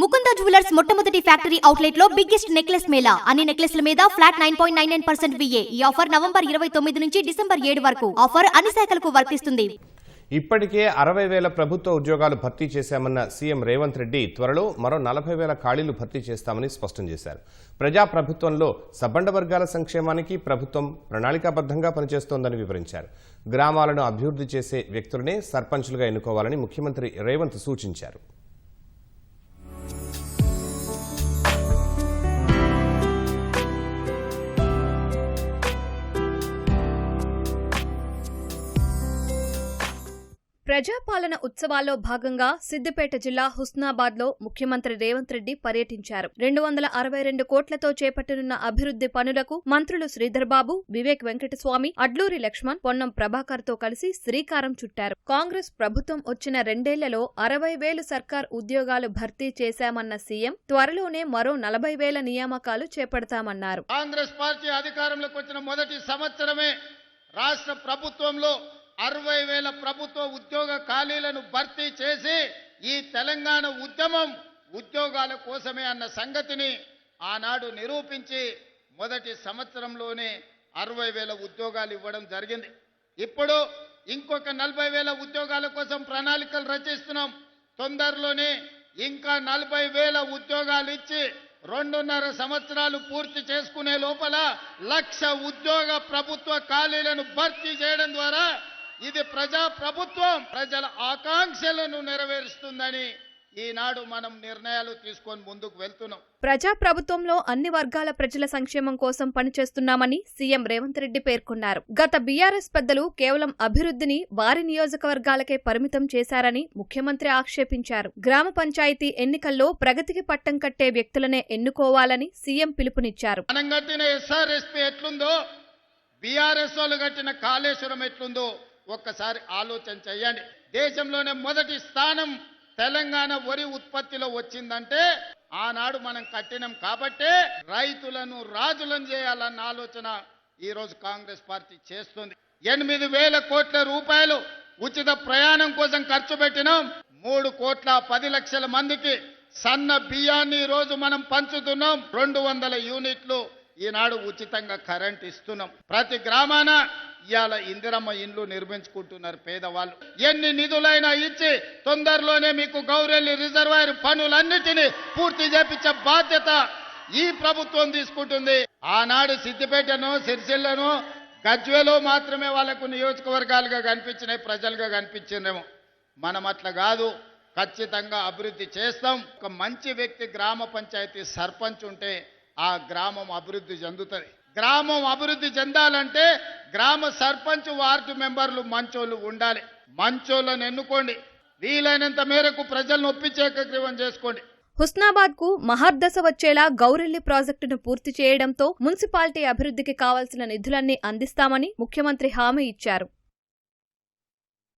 Mukunda jewellers మొట్టమొదటి factory అవుట్లెట్లో biggest necklace mela. అన్ని నెక్లెస్ల మీద flat nine point nine nine percent V. A offer November ఇరవై తొమ్మిది నుంచి డిసెంబర్ ఏడు వరకు. ఆఫర్ అన్ని శాఖలకు వర్తిస్తుంది. ఇప్పటికే అరవై వేల ప్రభుత్వ ఉద్యోగాలు భర్తీ చేశామన్న సీఎం రేవంత్ రెడ్డి త్వరలో మరో నలభై వేల ఖాళీలు భర్తీ చేస్తామని స్పష్టం చేశారు. ప్రజా ప్రభుత్వంలో సబ్బండ వర్గాల సంక్షేమానికి ప్రభుత్వం ప్రణాళికాబద్ధంగా పనిచేస్తోందని వివరించారు. గ్రామాలను అభివృద్ధి చేసే వ్యక్తులనే సర్పంచులుగా ఎన్నుకోవాలని ముఖ్యమంత్రి రేవంత్ సూచించారు. ప్రజాపాలన ఉత్సవాల్లో భాగంగా సిద్దిపేట జిల్లా హుస్నాబాద్లో ముఖ్యమంత్రి రేవంత్ రెడ్డి పర్యటించారు. రెండు వందల అరవై రెండు కోట్లతో చేపట్టనున్న అభివృద్ధి పనులకు మంత్రులు శ్రీధర్బాబు వివేక్ వెంకటస్వామి అడ్లూరి లక్ష్మణ్ పొన్నం ప్రభాకర్తో కలిసి శ్రీకారం చుట్టారు. కాంగ్రెస్ ప్రభుత్వం వచ్చిన రెండేళ్ళలో అరవై వేలు సర్కార్ ఉద్యోగాలు భర్తీ చేశామన్న సీఎం త్వరలోనే మరో నలభై వేల నియామకాలు చేపడతామన్నారు. కాంగ్రెస్ పార్టీ అధికారంలోకి వచ్చిన మొదటి సంవత్సరమే రాష్ట్ర ప్రభుత్వంలో అరవై వేల ప్రభుత్వ ఉద్యోగ ఖాళీలను భర్తీ చేసి ఈ తెలంగాణ ఉద్యమం ఉద్యోగాల కోసమే అన్న సంగతిని ఆనాడు నిరూపించి మొదటి సంవత్సరంలోనే అరవై వేల ఉద్యోగాలు ఇవ్వడం జరిగింది. ఇప్పుడు ఇంకొక నలభై వేల ఉద్యోగాల కోసం ప్రణాళికలు రచిస్తున్నాం. తొందరలోనే ఇంకా నలభై వేల ఉద్యోగాలు ఇచ్చి రెండున్నర సంవత్సరాలు పూర్తి చేసుకునే లోపల లక్ష ఉద్యోగ ప్రభుత్వ ఖాళీలను భర్తీ చేయడం ద్వారా ఇది ప్రజా ప్రభుత్వం. ప్రజల ఆకాంక్షలను నెరవేరుస్తుందని ఈనాడు మనం నిర్ణయాలు తీసుకొని ముందుకు వెళ్తున్నాం. ప్రజా ప్రభుత్వంలో అన్ని వర్గాల ప్రజల సంక్షేమం కోసం పనిచేస్తున్నామని సీఎం రేవంత్ రెడ్డి పేర్కొన్నారు. గత బీఆర్ఎస్ పెద్దలు కేవలం అభివృద్ధిని వారి నియోజకవర్గాలకే పరిమితం చేశారని ముఖ్యమంత్రి ఆక్షేపించారు. గ్రామ పంచాయతీ ఎన్నికల్లో ప్రగతికి పట్టం కట్టే వ్యక్తులనే ఎన్నుకోవాలని సీఎం పిలుపునిచ్చారు. ఎట్లుందో బీఆర్ఎస్ వాళ్ళు కట్టిన కాళేశ్వరం ఎట్లుందో ఒక్కసారి ఆలోచన చేయండి. దేశంలోనే మొదటి స్థానం తెలంగాణ వరి ఉత్పత్తిలో వచ్చిందంటే ఆనాడు మనం కట్టినం కాబట్టే రైతులను రాజులను చేయాలన్న ఆలోచన ఈ రోజు కాంగ్రెస్ పార్టీ చేస్తుంది. ఎనిమిది వేల కోట్ల రూపాయలు ఉచిత ప్రయాణం కోసం ఖర్చు పెట్టినాం. మూడు కోట్ల పది లక్షల మందికి సన్న బియ్యాన్ని రోజు మనం పంచుతున్నాం. రెండు వందల యూనిట్లు ఈనాడు ఉచితంగా కరెంట్ ఇస్తున్నాం. ప్రతి గ్రామాన ఇవాళ ఇందిరమ్మ ఇండ్లు నిర్మించుకుంటున్నారు పేదవాళ్ళు. ఎన్ని నిధులైనా ఇచ్చి తొందరలోనే మీకు గౌరెల్లి రిజర్వాయర్ పనులన్నిటినీ పూర్తి చేపించే బాధ్యత ఈ ప్రభుత్వం తీసుకుంటుంది. ఆనాడు సిద్దిపేటను సిరిసిల్లను గజ్వేలో మాత్రమే వాళ్ళకు నియోజకవర్గాలుగా కనిపించినాయి ప్రజలుగా కనిపించినేమో మనం అట్లా కాదు ఖచ్చితంగా అభివృద్ధి చేస్తాం. ఒక మంచి వ్యక్తి గ్రామ పంచాయతీ సర్పంచ్ ఉంటే ఆ గ్రామం అభివృద్ధి చెందుతుంది. గ్రామం అభివృద్ధి చెందాలంటే గ్రామ సర్పంచ్ వార్డు మెంబర్లు మంచోళ్ళు ఉండాలి. మంచోళ్ళని ఎన్నుకోండి. వీలైనంత మేరకు ప్రజలను ఒప్పించేకగ్రీవం చేసుకోండి. హుస్నాబాద్కు మహర్దశ వచ్చేలా గౌరెల్లి ప్రాజెక్టును పూర్తి చేయడంతో మున్సిపాలిటీ అభివృద్ధికి కావాల్సిన నిధులన్నీ అందిస్తామని ముఖ్యమంత్రి హామీ ఇచ్చారు.